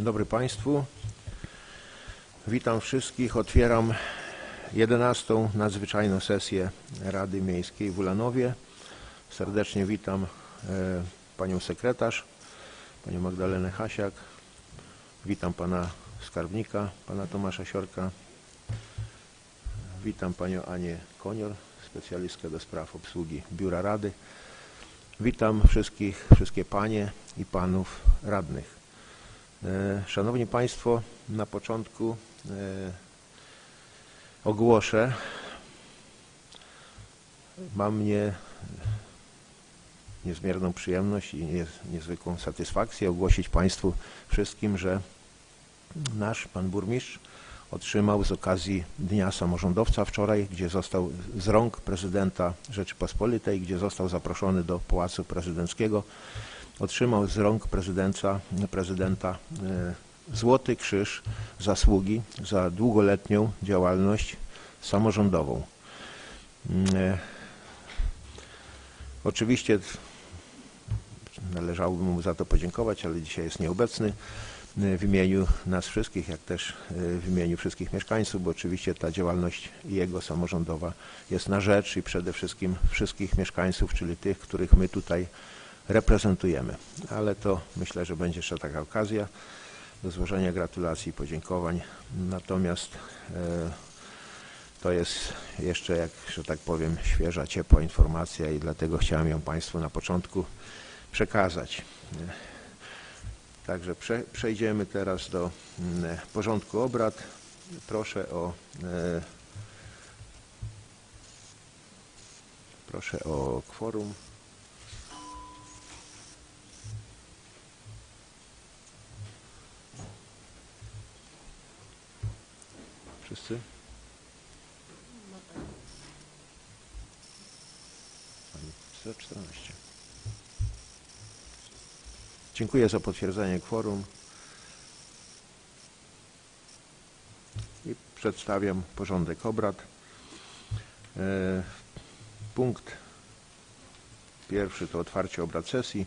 Dzień dobry Państwu. Witam wszystkich. Otwieram 11. nadzwyczajną sesję Rady Miejskiej w Ulanowie. Serdecznie witam e, Panią Sekretarz, Panią Magdalenę Hasiak. Witam Pana Skarbnika, Pana Tomasza Siorka. Witam Panią Anię Konior, specjalistkę do spraw obsługi Biura Rady. Witam wszystkich, wszystkie Panie i Panów Radnych. E, Szanowni Państwo, na początku e, ogłoszę, mam mnie niezmierną przyjemność i niez- niezwykłą satysfakcję ogłosić Państwu wszystkim, że nasz Pan Burmistrz otrzymał z okazji Dnia Samorządowca wczoraj, gdzie został z rąk prezydenta Rzeczypospolitej, gdzie został zaproszony do Pałacu Prezydenckiego, otrzymał z rąk prezydenta, prezydenta e, Złoty Krzyż Zasługi za długoletnią działalność samorządową. Mm, e, Oczywiście należałoby mu za to podziękować, ale dzisiaj jest nieobecny w imieniu nas wszystkich, jak też e, w imieniu wszystkich mieszkańców, bo oczywiście ta działalność jego samorządowa jest na rzecz i przede wszystkim wszystkich mieszkańców, czyli tych, których my tutaj reprezentujemy. Ale to myślę, że będzie jeszcze taka okazja do złożenia gratulacji i podziękowań. Natomiast e, to jest jeszcze, jak, że tak powiem, świeża, ciepła informacja i dlatego chciałem ją Państwu na początku przekazać. E, Także prze, przejdziemy teraz do mm, porządku obrad. Proszę o e, proszę o kworum. Wszyscy? Pani 114. Dziękuję za potwierdzenie kworum. I przedstawiam porządek obrad. E, Punkt pierwszy to otwarcie obrad sesji.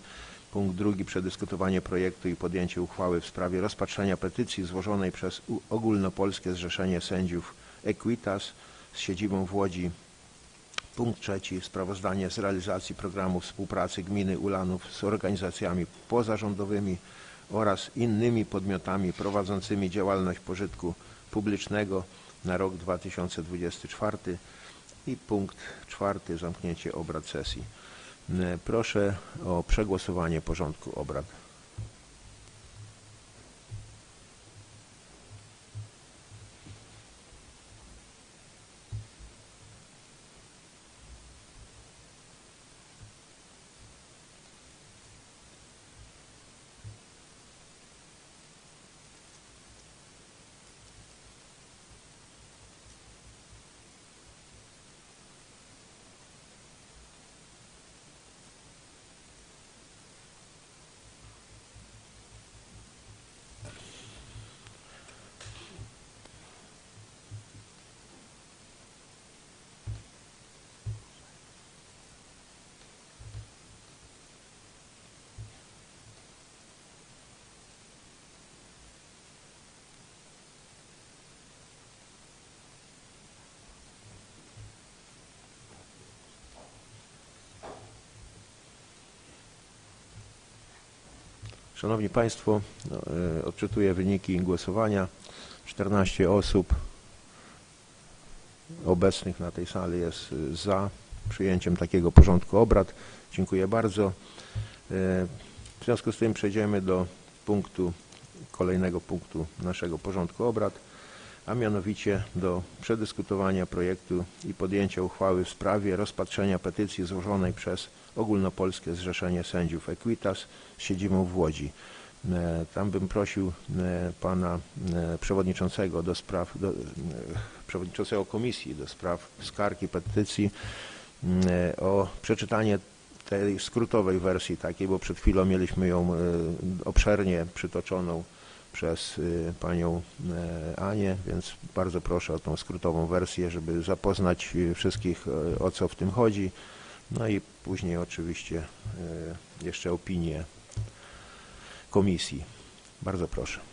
Punkt drugi przedyskutowanie projektu i podjęcie uchwały w sprawie rozpatrzenia petycji złożonej przez Ogólnopolskie Zrzeszenie Sędziów Equitas z siedzibą w Łodzi Punkt trzeci. Sprawozdanie z realizacji programu współpracy gminy Ulanów z organizacjami pozarządowymi oraz innymi podmiotami prowadzącymi działalność pożytku publicznego na rok 2024. I punkt czwarty. Zamknięcie obrad sesji. M, Proszę o przegłosowanie porządku obrad. Szanowni Państwo, no, e, odczytuję wyniki głosowania. 14 osób obecnych na tej sali jest e, za przyjęciem takiego porządku obrad. Dziękuję bardzo. E, W związku z tym przejdziemy do punktu, kolejnego punktu naszego porządku obrad, a mianowicie do przedyskutowania projektu i podjęcia uchwały w sprawie rozpatrzenia petycji złożonej przez Ogólnopolskie Zrzeszenie Sędziów Equitas z siedzibą w Łodzi. E, Tam bym prosił e, pana e, przewodniczącego do spraw, do, przewodniczącego komisji do spraw skarg i petycji o przeczytanie tej skrótowej wersji takiej, bo przed chwilą mieliśmy ją obszernie przytoczoną przez panią Anię, więc bardzo proszę o tą skrótową wersję, żeby zapoznać wszystkich o co w tym chodzi. No i później oczywiście e, jeszcze opinię komisji. Bardzo proszę.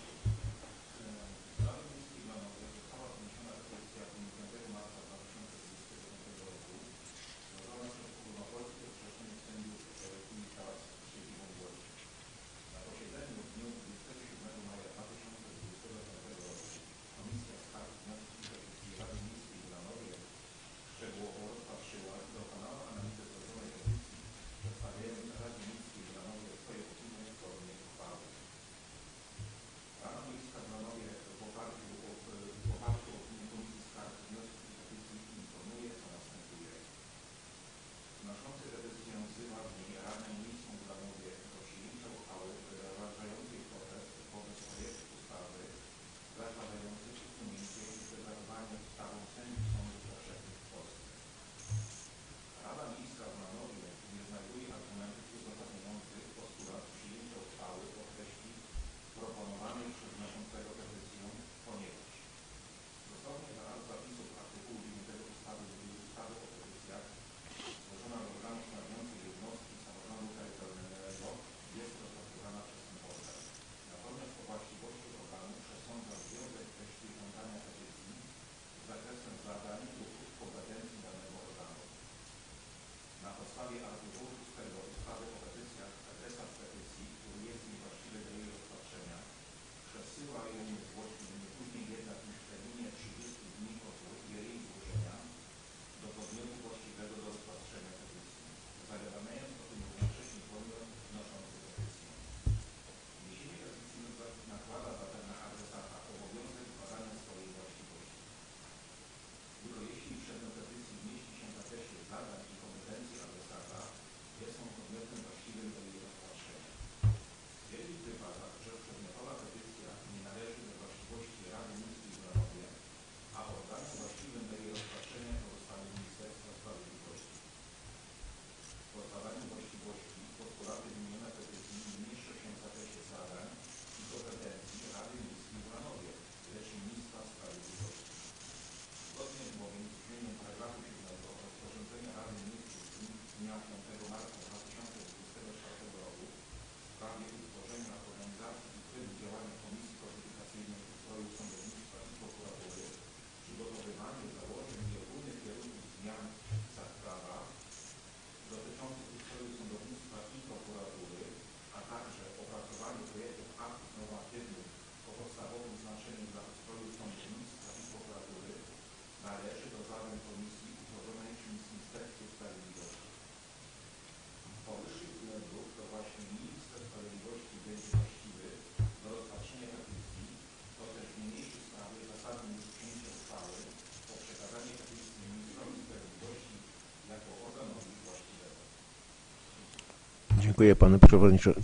Dziękuję panu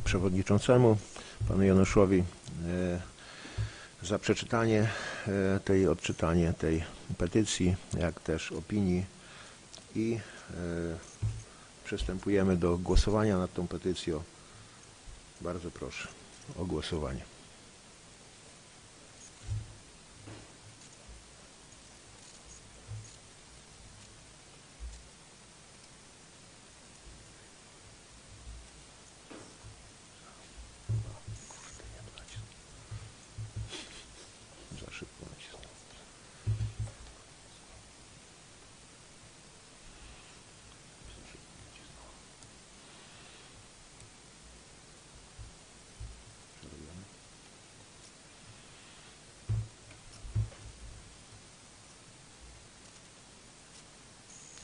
przewodniczącemu, panu Januszowi e, za przeczytanie e, tej, odczytanie tej petycji, jak też opinii i e, przystępujemy do głosowania nad tą petycją. Bardzo proszę o głosowanie.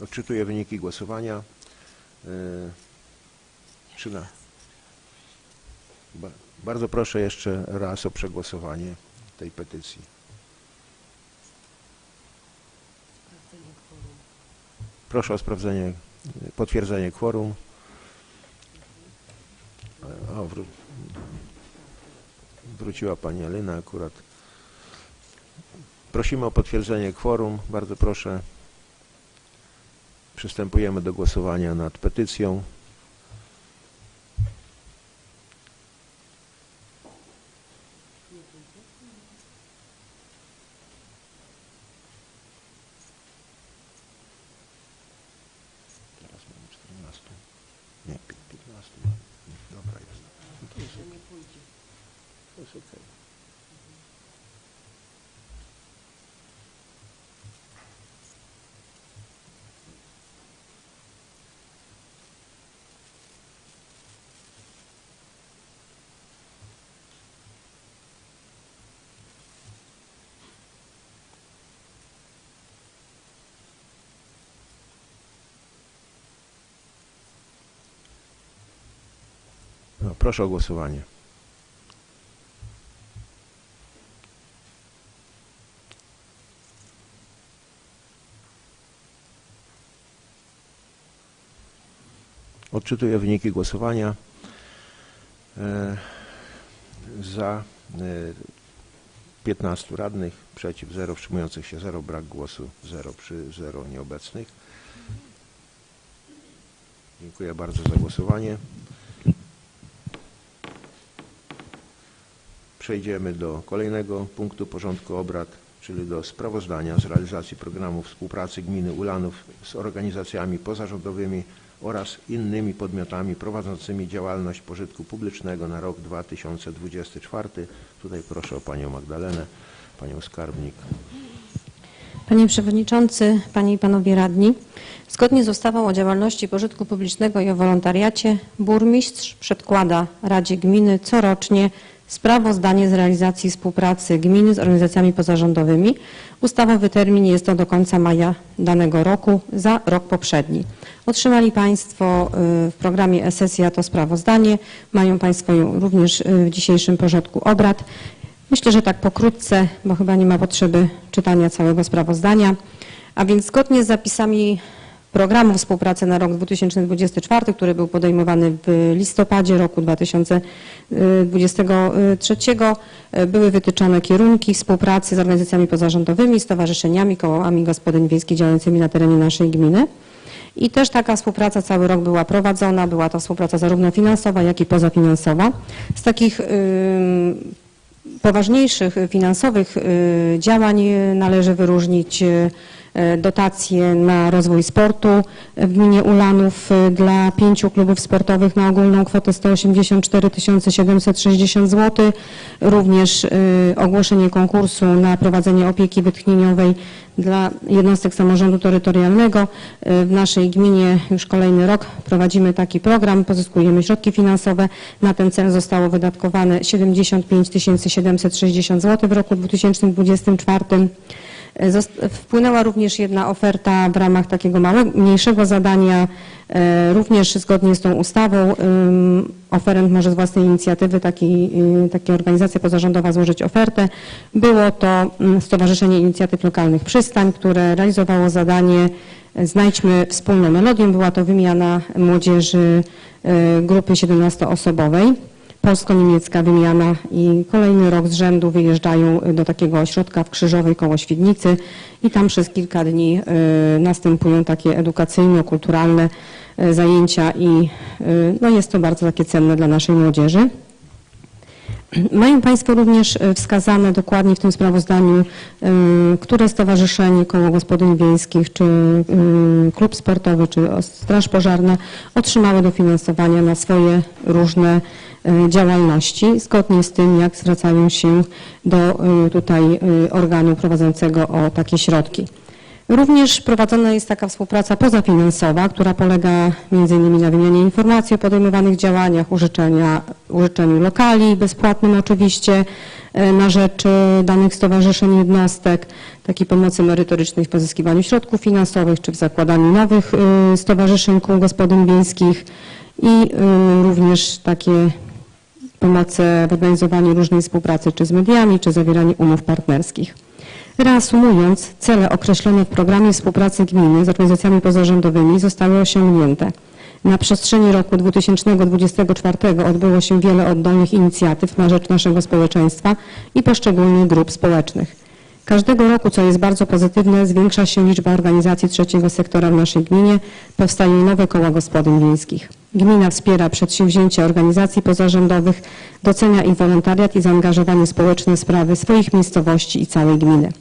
Odczytuję wyniki głosowania. Trzyna. Ba- Bardzo proszę jeszcze raz o przegłosowanie tej petycji. Proszę o sprawdzenie, potwierdzenie kworum. E, O, wró- wróciła Pani Alina akurat. Prosimy o potwierdzenie kworum. Bardzo proszę. Przystępujemy do głosowania nad petycją. Teraz mamy 14. Nie, pi- 15. Dobra jest. No to jest okej. To jest okej. No, proszę o głosowanie. Odczytuję wyniki głosowania. E, Za e, 15 radnych, przeciw 0, wstrzymujących się 0, brak głosu 0 przy 0 nieobecnych. Dziękuję bardzo za głosowanie. Przejdziemy do kolejnego punktu porządku obrad, czyli do sprawozdania z realizacji programu współpracy gminy Ulanów z organizacjami pozarządowymi oraz innymi podmiotami prowadzącymi działalność pożytku publicznego na rok 2024. Tutaj proszę o Panią Magdalenę, Panią Skarbnik. Panie Przewodniczący, Panie i Panowie Radni, zgodnie z ustawą o działalności pożytku publicznego i o wolontariacie burmistrz przedkłada Radzie Gminy corocznie sprawozdanie z realizacji współpracy gminy z organizacjami pozarządowymi. Ustawowy termin jest to do końca maja danego roku za rok poprzedni. Otrzymali Państwo y, w programie e-sesja to sprawozdanie. Mają Państwo ją również y, w dzisiejszym porządku obrad. Myślę, że tak pokrótce, bo chyba nie ma potrzeby czytania całego sprawozdania. A więc zgodnie z zapisami programu współpracy na rok 2024, który był podejmowany w listopadzie roku 2023, były wytyczone kierunki współpracy z organizacjami pozarządowymi, stowarzyszeniami, kołami gospodyń wiejskich działającymi na terenie naszej gminy. I też taka współpraca cały rok była prowadzona. Była to współpraca zarówno finansowa, jak i pozafinansowa. Z takich poważniejszych finansowych y, działań y, należy wyróżnić y, dotacje na rozwój sportu w gminie Ulanów y, dla pięciu klubów sportowych na ogólną kwotę 184 760 zł. Również y, ogłoszenie konkursu na prowadzenie opieki wytchnieniowej dla jednostek samorządu terytorialnego. W naszej gminie już kolejny rok prowadzimy taki program, pozyskujemy środki finansowe. Na ten cel zostało wydatkowane 75 760 zł w roku 2024. Zost- Wpłynęła również jedna oferta w ramach takiego małego, mniejszego zadania, e, również zgodnie z tą ustawą. Oferent może z własnej inicjatywy taki, y, taka organizacja pozarządowa złożyć ofertę. Było to mm, Stowarzyszenie Inicjatyw Lokalnych Przystań, które realizowało zadanie Znajdźmy wspólną melodię. Była to wymiana młodzieży e, grupy 17-osobowej, polsko-niemiecka wymiana i kolejny rok z rzędu wyjeżdżają do takiego ośrodka w Krzyżowej koło Świdnicy i tam przez kilka dni e, następują takie edukacyjno-kulturalne e, zajęcia i no jest to bardzo takie cenne dla naszej młodzieży. Mają Państwo również wskazane dokładnie w tym sprawozdaniu, które stowarzyszenie, koło gospodyń wiejskich, czy klub sportowy, czy straż pożarna otrzymały dofinansowania na swoje różne działalności, zgodnie z tym, jak zwracają się do e, tutaj e, organu prowadzącego o takie środki. Również prowadzona jest taka współpraca pozafinansowa, która polega m.in. na wymianie informacji o podejmowanych działaniach, użyczenia, użyczeniu lokali, bezpłatnym oczywiście, e, na rzecz e, danych stowarzyszeń, jednostek, takiej pomocy merytorycznej w pozyskiwaniu środków finansowych czy w zakładaniu nowych e, stowarzyszeń kół gospodyń wiejskich i e, również takie pomoce w organizowaniu różnej współpracy czy z mediami, czy zawieraniu umów partnerskich. Reasumując, cele określone w programie współpracy gminy z organizacjami pozarządowymi zostały osiągnięte. Na przestrzeni roku 2024 odbyło się wiele oddolnych inicjatyw na rzecz naszego społeczeństwa i poszczególnych grup społecznych. Każdego roku, co jest bardzo pozytywne, zwiększa się liczba organizacji trzeciego sektora w naszej gminie, powstają nowe koła gospodyń wiejskich. Gmina wspiera przedsięwzięcia organizacji pozarządowych, docenia ich wolontariat i zaangażowanie społeczne w sprawy swoich miejscowości i całej gminy.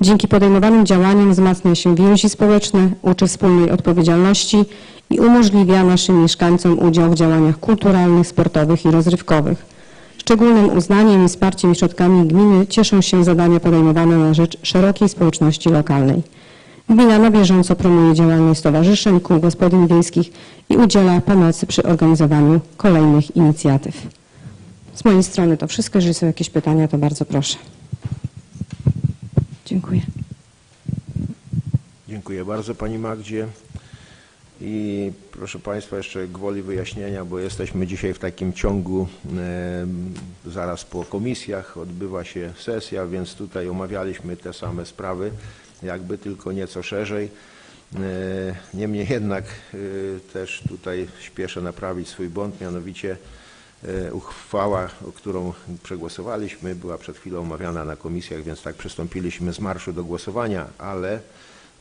Dzięki podejmowanym działaniom wzmacnia się więzi społeczne, uczy wspólnej odpowiedzialności i umożliwia naszym mieszkańcom udział w działaniach kulturalnych, sportowych i rozrywkowych. Szczególnym uznaniem i wsparciem środkami gminy cieszą się zadania podejmowane na rzecz szerokiej społeczności lokalnej. Gmina na bieżąco promuje działalność stowarzyszeń, kół gospodyń wiejskich i udziela pomocy przy organizowaniu kolejnych inicjatyw. Z mojej strony to wszystko. Jeżeli są jakieś pytania, to bardzo proszę. Dziękuję. Dziękuję bardzo Pani Magdzie. I proszę Państwa, jeszcze gwoli wyjaśnienia, bo jesteśmy dzisiaj w takim ciągu, e, zaraz po komisjach odbywa się sesja, więc tutaj omawialiśmy te same sprawy, jakby tylko nieco szerzej. E, Niemniej jednak e, też tutaj śpieszę naprawić swój błąd, mianowicie e, uchwała, którą przegłosowaliśmy, była przed chwilą omawiana na komisjach, więc tak przystąpiliśmy z marszu do głosowania, ale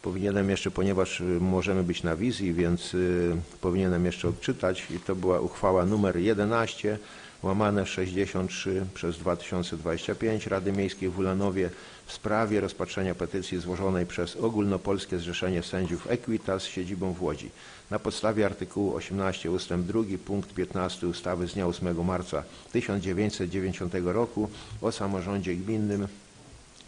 powinienem jeszcze, ponieważ y, możemy być na wizji, więc y, powinienem jeszcze odczytać i to była uchwała numer 11 łamane 63 przez 2025 Rady Miejskiej w Ulanowie w sprawie rozpatrzenia petycji złożonej przez Ogólnopolskie Zrzeszenie Sędziów Equitas z siedzibą w Łodzi. Na podstawie artykułu 18 ust. 2 punkt 15 ustawy z dnia 8 marca 1990 roku o samorządzie gminnym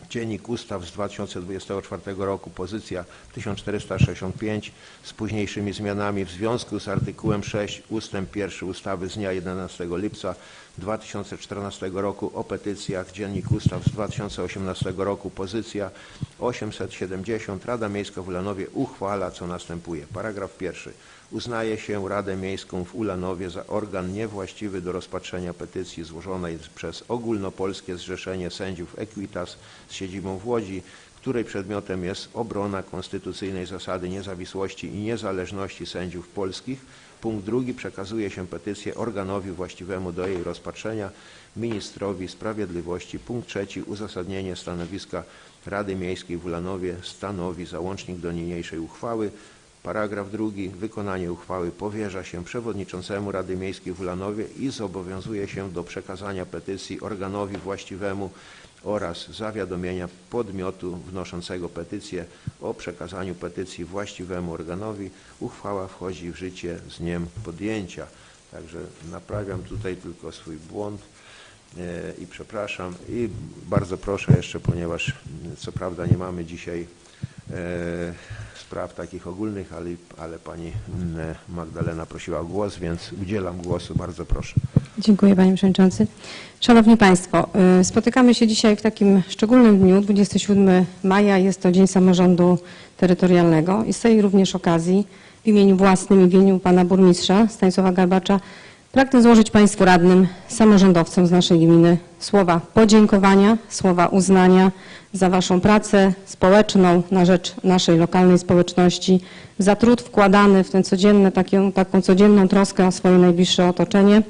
Dziennik Ustaw z 2024 roku, pozycja 1465 z późniejszymi zmianami w związku z artykułem 6 ustęp 1 ustawy z dnia 11 lipca 2014 roku o petycjach, Dziennik Ustaw z 2018 roku, pozycja 870. Rada Miejska w Ulanowie uchwala, co następuje. Paragraf pierwszy. Uznaje się Radę Miejską w Ulanowie za organ niewłaściwy do rozpatrzenia petycji złożonej przez Ogólnopolskie Zrzeszenie Sędziów Equitas z siedzibą w Łodzi, której przedmiotem jest obrona konstytucyjnej zasady niezawisłości i niezależności sędziów polskich. Punkt drugi. Przekazuje się petycję organowi właściwemu do jej rozpatrzenia, ministrowi sprawiedliwości. Punkt trzeci. Uzasadnienie stanowiska Rady Miejskiej w Ulanowie stanowi załącznik do niniejszej uchwały. Paragraf drugi. Wykonanie uchwały powierza się przewodniczącemu Rady Miejskiej w Ulanowie i zobowiązuje się do przekazania petycji organowi właściwemu oraz zawiadomienia podmiotu wnoszącego petycję o przekazaniu petycji właściwemu organowi. Uchwała wchodzi w życie z dniem podjęcia. Także naprawiam tutaj tylko swój błąd e, i przepraszam. I bardzo proszę jeszcze, ponieważ co prawda nie mamy dzisiaj spraw takich ogólnych, ale, ale pani m, Magdalena prosiła o głos, więc udzielam głosu. Bardzo proszę. Dziękuję Panie Przewodniczący. Szanowni Państwo, y, spotykamy się dzisiaj w takim szczególnym dniu, 27 maja, jest to Dzień Samorządu Terytorialnego i z tej również okazji w imieniu własnym, w imieniu Pana Burmistrza Stanisława Garbacza Pragnę złożyć Państwu radnym, samorządowcom z naszej gminy słowa podziękowania, słowa uznania za Waszą pracę społeczną na rzecz naszej lokalnej społeczności, za trud wkładany w tę codzienne, taką, taką codzienną troskę o swoje najbliższe otoczenie.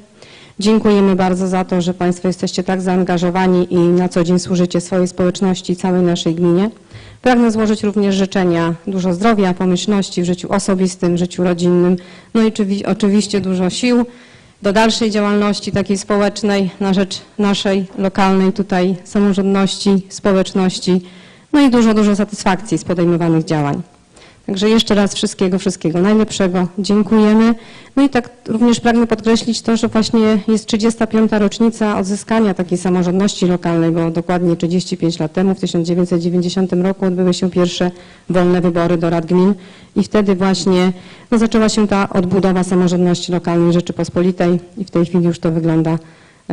Dziękujemy bardzo za to, że Państwo jesteście tak zaangażowani i na co dzień służycie swojej społeczności i całej naszej gminie. Pragnę złożyć również życzenia dużo zdrowia, pomyślności w życiu osobistym, życiu rodzinnym, no i oczywi- oczywiście dużo sił do dalszej działalności takiej społecznej na rzecz naszej lokalnej tutaj samorządności, społeczności, no i dużo, dużo satysfakcji z podejmowanych działań. Także jeszcze raz wszystkiego, wszystkiego najlepszego. Dziękujemy. No i tak również pragnę podkreślić to, że właśnie jest 35. rocznica odzyskania takiej samorządności lokalnej, bo dokładnie 35 lat temu, w 1990 roku odbyły się pierwsze wolne wybory do rad gmin i wtedy właśnie no, zaczęła się ta odbudowa samorządności lokalnej Rzeczypospolitej i w tej chwili już to wygląda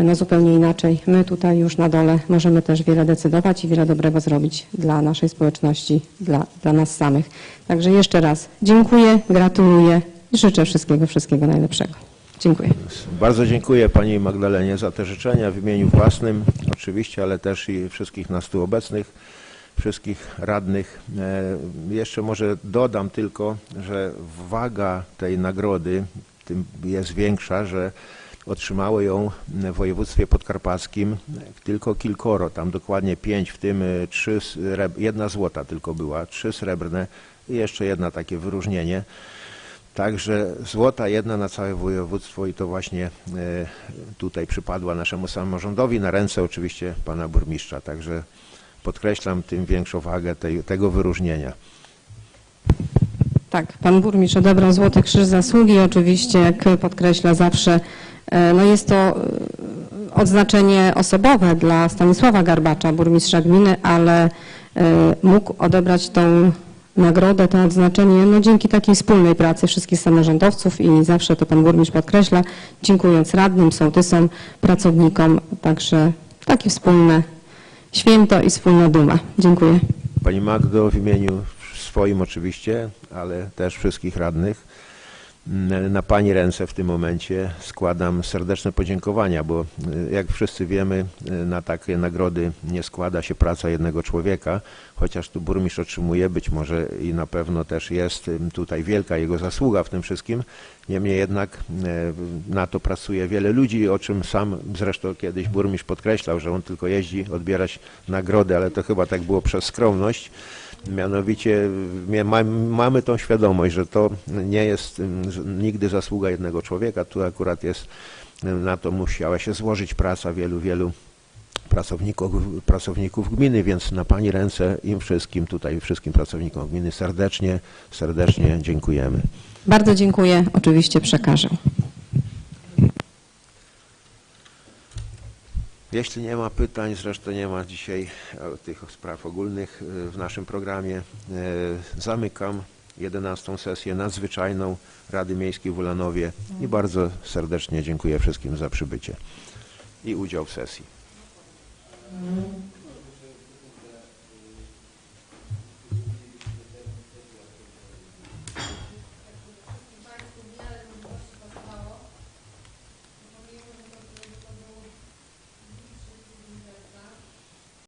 no, zupełnie inaczej. My tutaj już na dole możemy też wiele decydować i wiele dobrego zrobić dla naszej społeczności, dla, dla nas samych. Także jeszcze raz dziękuję, gratuluję i życzę wszystkiego, wszystkiego najlepszego. Dziękuję. Bardzo dziękuję Pani Magdalenie za te życzenia w imieniu własnym oczywiście, ale też i wszystkich nas tu obecnych, wszystkich radnych. E, Jeszcze może dodam tylko, że waga tej nagrody tym jest większa, że otrzymało ją w województwie podkarpackim tylko kilkoro, tam dokładnie pięć, w tym e, trzy, jedna złota tylko była, trzy srebrne i jeszcze jedna takie wyróżnienie. Także złota jedna na całe województwo i to właśnie e, tutaj przypadła naszemu samorządowi, na ręce oczywiście pana burmistrza. Także podkreślam tym większą wagę tej, tego wyróżnienia. Tak, pan burmistrz odebrał Złoty Krzyż Zasługi. Oczywiście, jak podkreśla zawsze, no jest to e, odznaczenie osobowe dla Stanisława Garbacza, burmistrza gminy, ale e, mógł odebrać tą nagrodę, to odznaczenie no, dzięki takiej wspólnej pracy wszystkich samorządowców i zawsze to pan burmistrz podkreśla, dziękując radnym, sołtysom, pracownikom. Także takie wspólne święto i wspólna duma. Dziękuję. Pani Magdo, w imieniu swoim oczywiście, ale też wszystkich radnych, na Pani ręce w tym momencie składam serdeczne podziękowania, bo y, jak wszyscy wiemy, y, na takie nagrody nie składa się praca jednego człowieka, chociaż tu burmistrz otrzymuje, być może i na pewno też jest y, tutaj wielka jego zasługa w tym wszystkim. Niemniej jednak na to pracuje wiele ludzi, o czym sam zresztą kiedyś burmistrz podkreślał, że on tylko jeździ odbierać nagrody, ale to chyba tak było przez skromność. Mianowicie mia- ma- mamy tą świadomość, że to nie jest nigdy zasługa jednego człowieka. Tu akurat jest, na to musiała się złożyć praca wielu, wielu pracowników, pracowników gminy, więc na Pani ręce im wszystkim tutaj, wszystkim pracownikom gminy serdecznie, serdecznie dziękujemy. Bardzo dziękuję, oczywiście przekażę. Jeśli nie ma pytań, zresztą nie ma dzisiaj e, tych spraw ogólnych e, w naszym programie, e, zamykam 11 sesję nadzwyczajną Rady Miejskiej w Ulanowie i bardzo serdecznie dziękuję wszystkim za przybycie i udział w sesji.